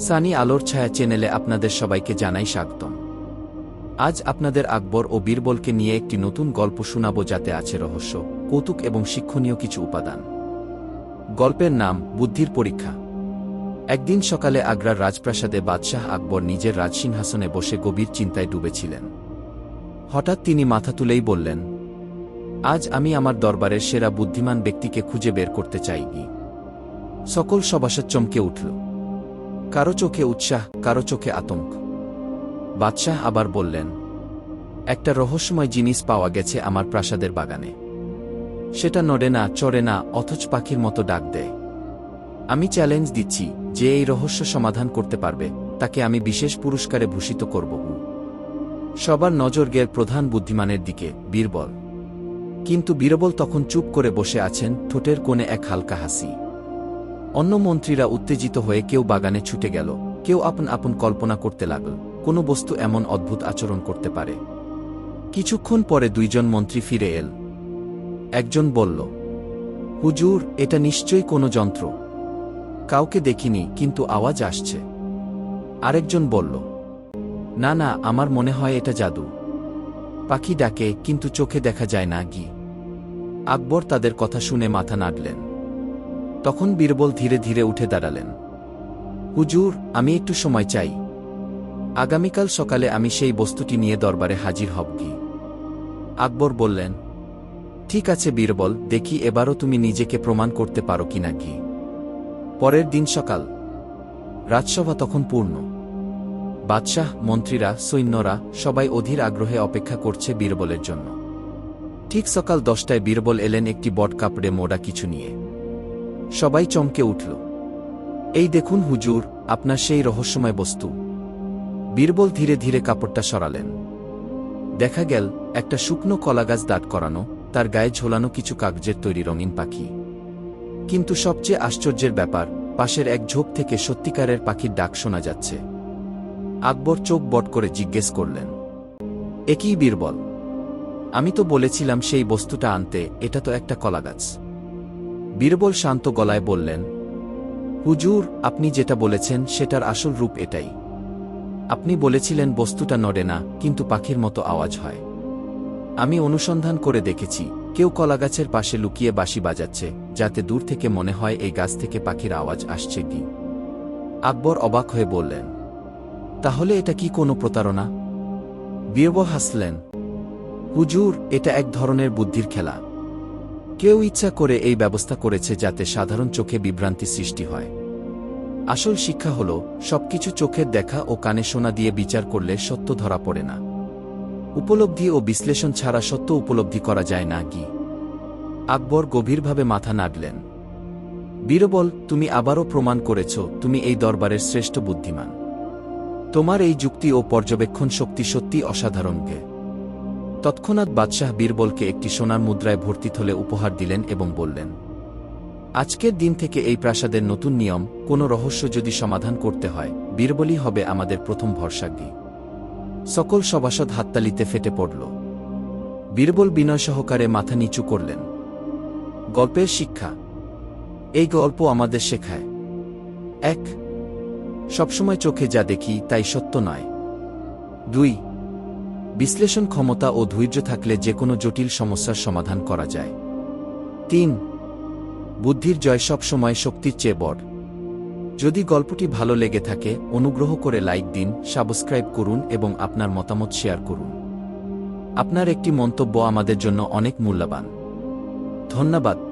সানি আলোর ছায়া চ্যানেলে আপনাদের সবাইকে জানাই স্বাগতম। আজ আপনাদের আকবর ও বীরবলকে নিয়ে একটি নতুন গল্প শোনাব যাতে আছে রহস্য, কৌতুক এবং শিক্ষণীয় কিছু উপাদান। গল্পের নাম, বুদ্ধির পরীক্ষা। একদিন সকালে আগ্রার রাজপ্রাসাদে বাদশাহ আকবর নিজের রাজসিংহাসনে বসে গভীর চিন্তায় ডুবেছিলেন। হঠাৎ তিনি মাথা তুলেই বললেন, আজ আমি আমার দরবারের সেরা বুদ্ধিমান ব্যক্তিকে খুঁজে বের করতে চাই কি সকল সভাসদ চমকে উঠল। কারও চোখে উৎসাহ, কারও চোখে আতঙ্ক। বাদশাহ আবার বললেন, একটা রহস্যময় জিনিস পাওয়া গেছে আমার প্রাসাদের বাগানে। সেটা নড়ে না, চড়ে না, অথচ পাখির মতো ডাক দেয়। আমি চ্যালেঞ্জ দিচ্ছি যে এই রহস্য সমাধান করতে পারবে, তাকে আমি বিশেষ পুরস্কারে ভূষিত করব সবার নজর গের প্রধান বুদ্ধিমানের দিকে, বীরবল। কিন্তু বীরবল তখন চুপ করে বসে আছেন, ঠোঁটের কোণে এক হালকা হাসি। অন্য মন্ত্রীরা উত্তেজিত হয়ে কেউ বাগানে ছুটে গেল, কেউ আপন আপন কল্পনা করতে লাগল, কোনো বস্তু এমন অদ্ভুত আচরণ করতে পারে। কিছুক্ষণ পরে দুইজন মন্ত্রী ফিরে এল। একজন বলল, হুজুর, এটা নিশ্চয়ই কোনো যন্ত্র। কাউকে দেখিনি, কিন্তু আওয়াজ আসছে। আরেকজন বলল, না না, আমার মনে হয় এটা জাদু। পাখি ডাকে, কিন্তু চোখে দেখা যায় না, গি। আকবর তাদের কথা শুনে মাথা নাড়লেন। তখন বীরবল ধীরে ধীরে উঠে দাঁড়ালেন। হুজুর, আমি একটু সময় চাই। আগামীকাল সকালে আমি সেই বস্তুটি নিয়ে দরবারে হাজির হব কি? আকবর বললেন, ঠিক আছে বীরবল, দেখি এবারও তুমি নিজেকে প্রমাণ করতে পারো কিনা কি। পরের দিন সকাল। রাজসভা তখন পূর্ণ। বাদশাহ, মন্ত্রীরা, সৈন্যরা সবাই অধীর আগ্রহে অপেক্ষা করছে বীরবলের জন্য। ঠিক সকাল দশটায় বীরবল এলেন একটি বট কাপড়ে মোড়া কিছু নিয়ে। সবাই চমকে উঠল। এই দেখুন হুজুর, আপনার সেই রহস্যময় বস্তু। বীরবল ধীরে ধীরে কাপড়টা সরালেন। দেখা গেল, একটা শুকনো কলাগাছ দাঁত করানো, তার গায়ে ঝোলানো কিছু কাগজের তৈরি রঙিন পাখি। কিন্তু সবচেয়ে আশ্চর্যের ব্যাপার, পাশের এক ঝোপ থেকে সত্যিকারের পাখির ডাক শোনা যাচ্ছে। আকবর চোখ বট করে জিজ্ঞেস করলেন একই বীরবল? আমি তো বলেছিলাম সেই বস্তুটা আনতে, এটা তো একটা কলাগাছ বীরবল শান্ত গলায় বললেন, হুজুর, আপনি যেটা বলেছেন সেটার আসল রূপ এটাই। আপনি বলেছিলেন বস্তুটা নড়ে না, কিন্তু পাখির মতো আওয়াজ হয়। আমি অনুসন্ধান করে দেখেছি, কেউ কলাগাছের পাশে লুকিয়ে বাঁশি বাজাচ্ছে, যাতে দূর থেকে মনে হয় এই গাছ থেকে পাখির আওয়াজ আসছে কি? আকবর অবাক হয়ে বললেন, তাহলে এটা কি কোনো প্রতারণা? বীরবল হাসলেন, হুজুর, এটা এক ধরনের বুদ্ধির খেলা। কেউ ইচ্ছা করে এই ব্যবস্থা করেছে যাতে সাধারণ চোখে বিভ্রান্তি সৃষ্টি হয়। আসল শিক্ষা হল, সবকিছু চোখের দেখা ও কানে শোনা দিয়ে বিচার করলে সত্য ধরা পড়ে না। উপলব্ধি ও বিশ্লেষণ ছাড়া সত্য উপলব্ধি করা যায় না কি আকবর গভীরভাবে মাথা নাড়লেন। বীরবল, তুমি আবারও প্রমাণ করেছ, তুমি এই দরবারের শ্রেষ্ঠ বুদ্ধিমান। তোমার এই যুক্তি ও পর্যবেক্ষণ শক্তি সত্যি অসাধারণকে তৎক্ষণাৎ বাদশাহ বীরবলকে একটি সোনার মুদ্রায় ভর্তি থলে উপহার দিলেন এবং বললেন, আজকের দিন থেকে এই প্রাসাদের নতুন নিয়ম, কোনো রহস্য যদি সমাধান করতে হয়, বীরবলই হবে আমাদের প্রথম ভরসাজ্ঞী সকল সভাসদ হাততালিতে ফেটে পড়ল। বীরবল বিনয় সহকারে মাথা নিচু করলেন, গল্পের শিক্ষা, এই গল্প আমাদের শেখায়। এক, সবসময় চোখে যা দেখি তাই সত্য নয়। দুই বিশ্লেষণ ক্ষমতা ও ধৈর্য থাকলে যে কোনো জটিল সমস্যার সমাধান করা যায়। তিন, বুদ্ধির জয় সবসময় শক্তির চেয়ে বড়। যদি গল্পটি ভালো লেগে থাকে, অনুগ্রহ করে লাইক দিন, সাবস্ক্রাইব করুন এবং আপনার মতামত শেয়ার করুন। আপনার একটি মন্তব্য আমাদের জন্য অনেক মূল্যবান। ধন্যবাদ।